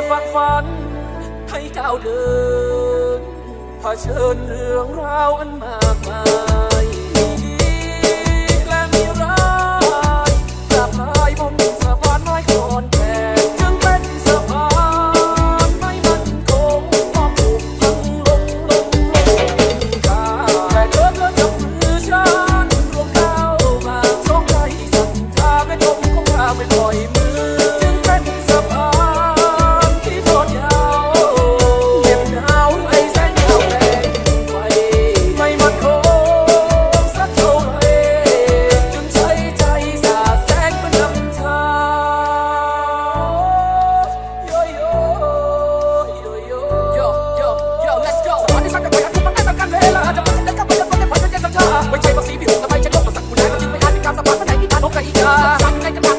ดฝักฝัน ให้ก้าวเดินผ่าเชิญเรื่องราวอันมา Africa.